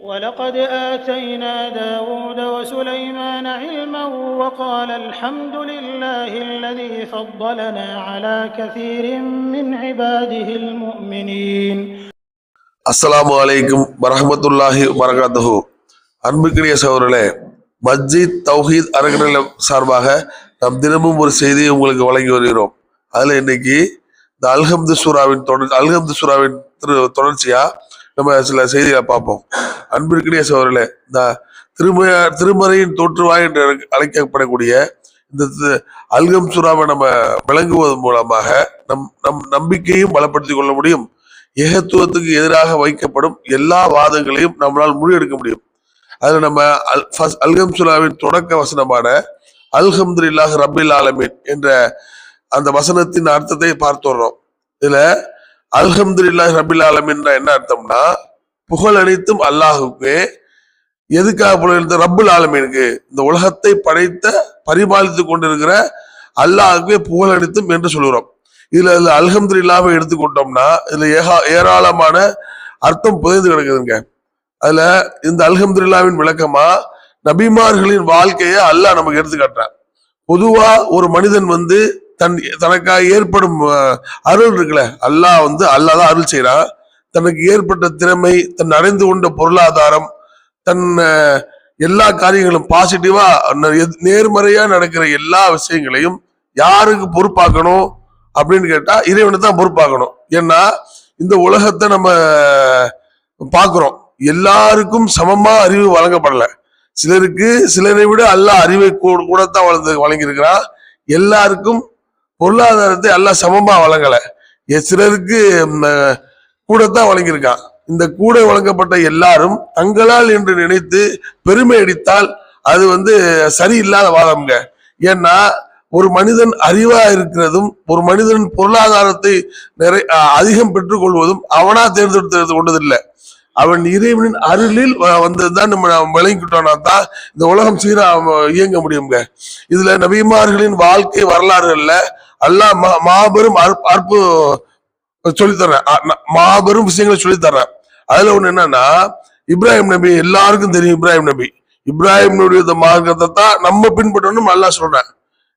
ولقد آتينا داود وسليمان علما وقال الحمد لله الذي فضلنا على كثير من عباده المؤمنين அஸ்ஸலாமு அலைக்கும் வரஹ்மத்துல்லாஹி வரகாத்துஹு அன்புக்கினிய சகோதரர்களே மஸ்ஜித் தௌஹீத் அறக்கட்டளை சார்பாக நாம் தினமும் ஒரு செய்தியை உங்களுக்கு வழங்கி வருகிறோம் அதுல இன்னைக்கு இந்த அல்ஹம்து சூராவின் தொடர் அல்ஹம்து சூராவின் திரு தொடர்ச்சியா நம்ம சில செய்திகளை பார்ப்போம். அன்பிற்கினிய சோழர்களே இந்த திரும திருமறையின் தோற்றுவாய் என்று அழைக்கப்படக்கூடிய இந்த அல்கம் சுறாவை நம்ம விளங்குவதன் மூலமாக நம் நம் நம்பிக்கையும் பலப்படுத்திக் கொள்ள முடியும். ஏகத்துவத்துக்கு எதிராக வைக்கப்படும் எல்லா வாதங்களையும் நம்மளால் முறியெடுக்க முடியும். அதில் நம்ம அல் ஃபஸ்- அல்கம் சுறாவின் தொடக்க வசனமான அல்ஹம்துலில்லாஹ் ரபில் ஆலமீன் என்ற அந்த வசனத்தின் அர்த்தத்தை பார்த்து வர்றோம். இதில் அல்ஹம்துலில்லாஹ் ரபில் ஆலமின்ற என்ன அர்த்தம்னா புகழ் அனைத்தும் அல்லாஹுக்கு எதுக்காக புகழ் ரப்புல் ஆலமீனுக்கு இந்த உலகத்தை படைத்த பரிபாலித்து கொண்டிருக்கிற அல்லாஹுக்கு புகழ் அனைத்தும் என்று சொல்கிறோம் இதுல இதுல அல்ஹம்துலில்லாஹ்வை எடுத்துக்கொண்டோம்னா இதுல ஏகா ஏராளமான அர்த்தம் புதைந்து கிடக்குதுங்க. அதுல இந்த அல்ஹம்துலில்லாஹ்வின் விளக்கமா நபிமார்களின் வாழ்க்கையை அல்லாஹ் நமக்கு எடுத்துக்காட்டுறான். பொதுவா ஒரு மனிதன் வந்து தன் தனக்காக ஏற்படும் அருள் இருக்குல்ல அல்லாஹ் வந்து அல்லாஹ் தான் அருள் செய்கிறான் தனக்கு ஏற்பட்ட திறமை தன் அடைந்து கொண்ட பொருளாதாரம் தன் எல்லா காரியங்களும் பாசிட்டிவா நேர்மறையா நடக்கிற எல்லா விஷயங்களையும் யாருக்கு பொறுப்பாக்கணும் அப்படின்னு கேட்டா இறைவனை தான் பொறுப்பாக்கணும். ஏன்னா இந்த உலகத்தை நம்ம பார்க்குறோம் எல்லாருக்கும் சமமா அறிவு வழங்கப்படல. சிலருக்கு சிலரை விட அல்லாஹ் அறிவை கூ- தான் வளர்ந்து வழங்கியிருக்கிறான். எல்லாருக்கும் பொருளாதாரத்தை எல்லாம் சமமா வழங்கலை. எ- சிலருக்கு ம், கூடத்தான் வழங்கியிருக்கான். இந்த கூட வழங்கப்பட்ட எல்லாரும் தங்களால் என்று நினைத்து பெருமை அடித்தால் அது வந்து சரியில்லாத வாதம்ங்க. ஏன்னா ஒரு மனிதன் அறிவா இருக்கிறதும் ஒரு மனிதன் பொருளாதாரத்தை நிறை அதிகம் பெற்றுக்கொள்வதும் அவனா தேர்ந்தெடுத்து கொண்டதில்லை. அவன் இறைவனின் அருளில் வ- வந்ததுதான் நம்ம விளங்கிக்கிட்டோம்னா தான் இந்த உலகம் சீரா இயங்க முடியுங்க இதுல நபிமார்களின் வாழ்க்கை வரலாறுகள்ல அல்லாஹ் மா- மாபெரும் அற்பு சொல்லித்தர்றேன். மாபெரும் விஷயங்களை சொல்லித்தர்றேன். அதுல ஒண்ணு என்னன்னா இப்ராஹிம் நபி எல்லாருக்கும் தெரியும் இப்ராஹிம் நபி. இப்ராஹிம் நபியுடைய மார்க்கத்தை தான் நம்ம பின்பற்றணும் நல்லா சொல்றேன்.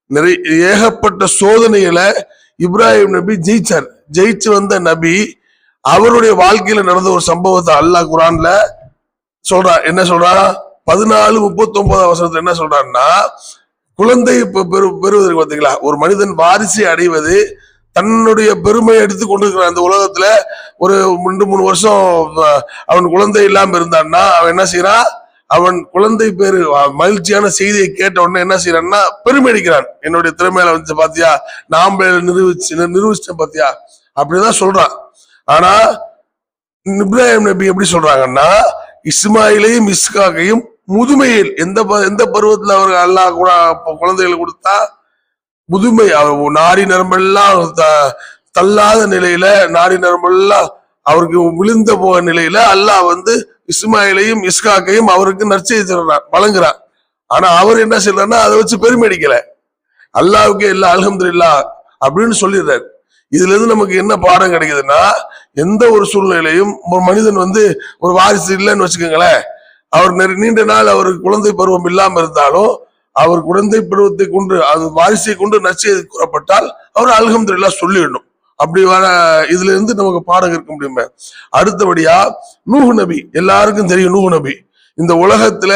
நிறைய ஏகப்பட்ட சோதனைகளை இப்ராஹிம் நபி ஜெயிச்சார். ஜெயிச்சு வந்த நபி அவருடைய வாழ்க்கையில நடந்த ஒரு சம்பவத்தை அல்லாஹ் குரான்ல சொல்றான். என்ன சொல்றான்? பதினாலு முப்பத்தி ஒன்பது அவசரத்துல என்ன சொல்றான்னா குழந்தை பெறு பெறுவதற்கு பார்த்தீங்களா ஒரு மனிதன் வாரிசை அடைவது தன்னுடைய பெருமை எடுத்து கொண்டிருக்கிற அந்த உலகத்துல ஒரு ரெண்டு மூணு வருஷம் அவன் குழந்தை இல்லாம இருந்தான்னா அவன் என்ன செய்யறான் அவன் குழந்தை பேரு மகிழ்ச்சியான செய்தியை கேட்ட உடனே என்ன செய்யறான்னா பெருமை அடிக்கிறான். என்னுடைய திறமையில வந்து பாத்தியா நாம நிரூபிச்சு நிரூபிச்சிட்டேன் பாத்தியா? அப்படிதான் சொல்றான். ஆனா இப்ராஹிம் நபி எப்படி சொல்றாங்கன்னா இஸ்மாயிலையும் இஸ்காக்கையும் முதுமையில் எந்த ப- எந்த பருவத்துல அவர் அல்லாஹ் கூட அப்ப கொடுத்தா முதுமை அவர் நாடி நரம்பெல்லாம் த- தள்ளாத நிலையில நாடி நரம்பெல்லாம் அவருக்கு விழுந்த போக நிலையில அல்லாஹ் வந்து இஸ்மாயிலையும் இஸ்காக்கையும் அவருக்கு நற்செய்தி தர்றான் வழங்குறான் ஆனா அவர் என்ன செய்யறாருன்னா அதை வச்சு பெருமை அல்லாவுக்கு அல்லாஹ்வுக்கு அலகம்து இல்லா அப்படின்னு சொல்லிடுறாரு. இதுல இருந்து நமக்கு என்ன பாடம் கிடைக்குதுன்னா எந்த ஒரு சூழ்நிலையும் ஒரு மனிதன் வந்து ஒரு வாரிசு இல்லைன்னு வச்சுக்கோங்களேன். அவர் நெரு- நீண்ட நாள் அவருக்கு குழந்தை பருவம் இல்லாமல் இருந்தாலும் அவர் குழந்தை பருவத்தை கொண்டு அது வாரிசை கொண்டு நச்சு கூறப்பட்டால் அவர் அல்ஹம்துலில்லாஹ் சொல்லிடணும். அப்படி வர இதுல இருந்து நமக்கு பாடம் இருக்க முடியுமே. அடுத்தபடியா நூஹு நபி எல்லாருக்கும் தெரியும் நூஹு நபி. இந்த உலகத்துல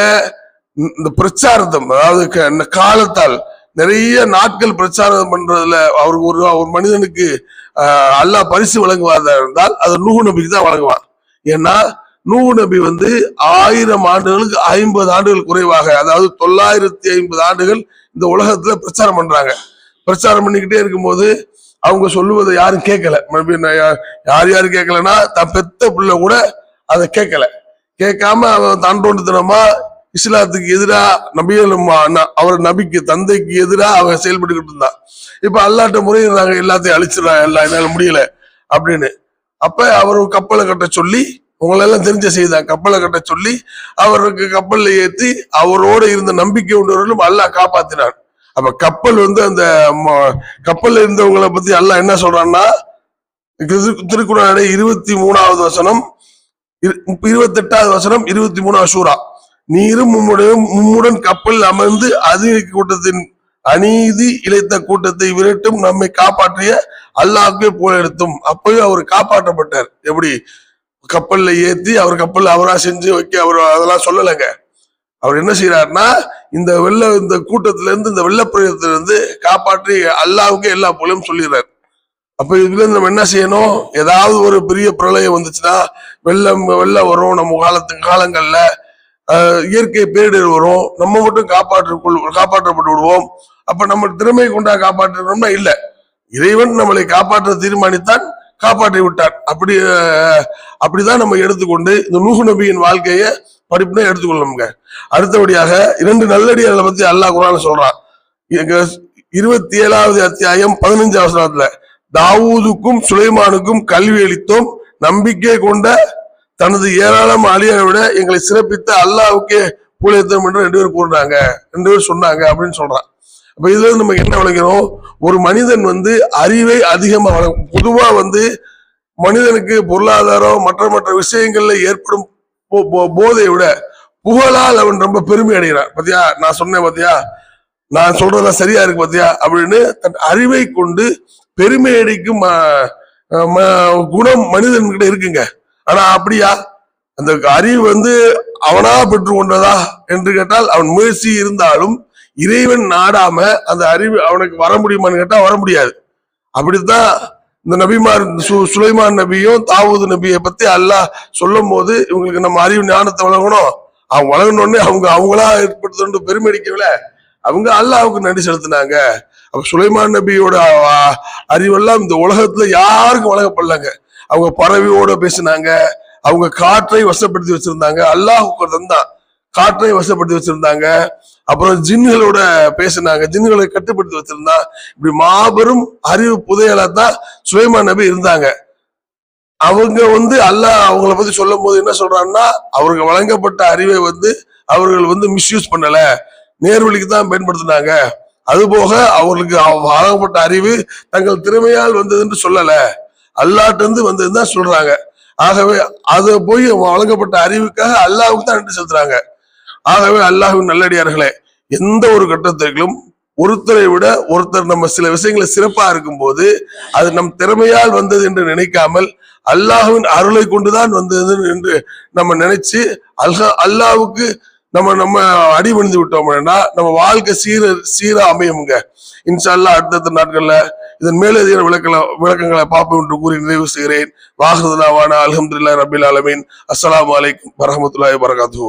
இந்த- பிரச்சாரத்தம் அதாவது க- இந்த காலத்தால் நிறைய நாட்கள் பிரச்சாரம் பண்றதுல அவருக்கு ஒரு ஒரு மனிதனுக்கு அல்லாஹ் பரிசு வழங்குவாதா இருந்தால் அது நூஹு நபிக்கு தான் வழங்குவார். ஏன்னா நூ நபி வந்து ஆயிரம் ஆண்டுகளுக்கு ஐம்பது ஆண்டுகள் குறைவாக அதாவது தொள்ளாயிரத்தி ஐம்பது ஆண்டுகள் இந்த உலகத்துல பிரச்சாரம் பண்றாங்க. பிரச்சாரம் பண்ணிக்கிட்டே இருக்கும்போது அவங்க சொல்லுவதை யாரும் கேட்கல. மறுபடியும் யார் யார் கேட்கலன்னா தன் பெத்த பிள்ளை கூட அதை கேட்கல. கேட்காம அவன் தாண்டோண்டுத்தனமா இஸ்லாத்துக்கு எதிராக நபிகளும் அவர் நபிக்கு தந்தைக்கு எதிராக அவங்க செயல்பட்டுக்கிட்டு இருந்தான். இப்ப அல்லாட்ட முறையிடுறாங்க எல்லாத்தையும் அழிச்சிடறான் எல்லாம் என்னால முடியல அப்படின்னு. அப்ப அவர் கப்பலை கட்ட சொல்லி உங்களெல்லாம் தெரிஞ்ச செய்தான் கப்பலை கட்ட சொல்லி அவருக்கு கப்பல்ல ஏத்தி அவரோட இருந்த நம்பிக்கை உண்டவர்களும் அல்லாஹ் காப்பாத்தினான் அப்ப கப்பல் வந்து அந்த கப்பல்ல இருந்தவங்களை பத்தி அல்லாஹ் என்ன சொல்றான்னா திருக்குறள் திருக்குறளை இருபத்தி மூணாவது வசனம் இருபத்தி எட்டாவது வசனம் இருபத்தி மூணாவது சூறா நீரும் உம்முடைய மும்முடன் கப்பல் அமர்ந்து அதிக கூட்டத்தின் அநீதி இழைத்த கூட்டத்தை விரட்டும் நம்மை காப்பாற்றிய அல்லாஹ்வே போல எடுத்தும் அப்பயும் அவர் காப்பாற்றப்பட்டார். எப்படி? கப்பல்ல ஏத்தி அவர் கப்பல்ல அவரா செஞ்சு வைக்க அவர் அதெல்லாம் சொல்லலைங்க. அவர் என்ன செய்யறாருன்னா இந்த வெள்ள இந்த கூட்டத்துல இருந்து இந்த வெள்ளப்பிரயத்துல இருந்து காப்பாற்றி அல்லாவுக்கு எல்லா புகழையும் சொல்லிடுறாரு. அப்ப இதுல நம்ம என்ன செய்யணும்? ஏதாவது ஒரு பெரிய பிரளயம் வந்துச்சுன்னா வெள்ளம் வெள்ளம் வரும். நம்ம காலத்து காலங்கள்ல இயற்கை பேரிடர் வரும். நம்ம மட்டும் காப்பாற்று காப்பாற்றப்பட்டு விடுவோம். அப்ப நம்ம திறமை கொண்டா காப்பாற்றணும்னா இல்லை. இறைவன் நம்மளை காப்பாற்ற தீர்மானித்தான் காப்பாற்றி விட்டார். அப்படி அப்படிதான் நம்ம எடுத்துக்கொண்டு இந்த நூஹு நபியின் வாழ்க்கையை படிப்புனா எடுத்துக்கொள்ளணுங்க. அடுத்தபடியாக இரண்டு நல்லடியார்களை பத்தி அல்லாஹ் குரான் சொல்றான். இங்க இருபத்தி ஏழாவது அத்தியாயம் பதினஞ்சு அவசரத்துல தாவூதுக்கும் சுலைமானுக்கும் கல்வி அளித்தோம். நம்பிக்கை கொண்ட தனது ஏராளம் அழியை விட எங்களை சிறப்பித்த அல்லாவுக்கே பூலியத்தம் என்று ரெண்டு பேர் கூறினாங்க. ரெண்டு பேர் சொன்னாங்க அப்படின்னு சொல்றான். அப்ப இதுல இருந்து நம்ம என்ன விளக்கிறோம்? ஒரு மனிதன் வந்து அறிவை அதிகமா வளர்க்கும் பொதுவா வந்து மனிதனுக்கு பொருளாதாரம் மற்ற மற்ற விஷயங்கள்ல ஏற்படும் போ- போ- போதையை விட புகழால் அவன் ரொம்ப பெருமை அடைகிறான். பத்தியா? நான் சொன்னேன் பாத்தியா? நான் சொல்றதெல்லாம் சரியா இருக்கு பாத்தியா? அப்படின்னு தன் அறிவை கொண்டு பெருமை அடிக்கும் ம- குணம் மனிதன்கிட்ட இருக்குங்க. ஆனா அப்படியா? அந்த அறிவு வந்து அவனா பெற்று கொண்டதா என்று கேட்டால் அவன் முயற்சி இருந்தாலும் இறைவன் நாடாம அந்த அறிவு அவனுக்கு வர முடியுமான்னு கேட்டா வர முடியாது. அப்படித்தான் இந்த நபிமார் சு- சுலைமான் நபியும் தாவூது நபியை பத்தி அல்லாஹ் சொல்லும் போது இவங்களுக்கு நம்ம அறிவு ஞானத்தை வழங்கணும். அவங்க வழங்கணும்னே அவங்க அவங்களா ஏற்படுத்தணும் பெருமை அடிக்கவில்லை. அவங்க அல்லாவுக்கு நன்றி செலுத்தினாங்க. அப்ப சுலைமான் நபியோட அறிவெல்லாம் இந்த உலகத்துல யாருக்கும் வழங்கப்படலங்க. அவங்க பறவையோட பேசினாங்க. அவங்க காற்றை வசப்படுத்தி வச்சிருந்தாங்க. அல்லாஹ் தந்தான் காற்றை வசப்படுத்தி வச்சிருந்தாங்க. அப்புறம் ஜின்களோட பேசினாங்க. ஜின்களை கட்டுப்படுத்தி வச்சிருந்தா இப்படி மாபெரும் அறிவு புதையலா தான் சுயமா நபி இருந்தாங்க. அவங்க வந்து அல்லாஹ் அவங்கள பத்தி சொல்லும் போது என்ன சொல்றாங்கன்னா அவருக்கு வழங்கப்பட்ட அறிவை வந்து அவர்கள் வந்து மிஸ்யூஸ் பண்ணல. நேர்வழிக்கு தான் பயன்படுத்தினாங்க. அதுபோக அவர்களுக்கு வழங்கப்பட்ட அறிவு தங்கள் திறமையால் வந்ததுன்னு சொல்லல. அல்லாட்ட இருந்து வந்ததுன்னு தான் சொல்றாங்க. ஆகவே அதை போய் வழங்கப்பட்ட அறிவுக்காக அல்லாவுக்கு தான் நன்றி செலுத்துறாங்க. ஆகவே அல்லாஹ்வின் நல்லடியார்களே எந்த ஒரு கட்டத்திலும் ஒருத்தரை விட ஒருத்தர் நம்ம சில விஷயங்களை சிறப்பா இருக்கும்போது அது நம் திறமையால் வந்தது என்று நினைக்காமல் அல்லாஹுவின் அருளை கொண்டுதான் வந்தது என்று நம்ம நினைச்சு அல்ஹா அல்லாவுக்கு நம்ம நம்ம அடிபணிந்து விட்டோம்னா நம்ம வாழ்க்கை சீர சீரா அமையுங்க இன்ஷா அல்லாஹ் அடுத்தடுத்த நாட்கள்ல இதன் மேலதிக விளக்கல விளக்கங்களை பார்ப்போம் என்று கூறி நிறைவு செய்கிறேன். வாஹதுல்லாவான அலமதுல்லா ரபில் ஆலமீன். அஸ்லாம் வலைக்கம் வரமத்துல்லாய் வரகாத்து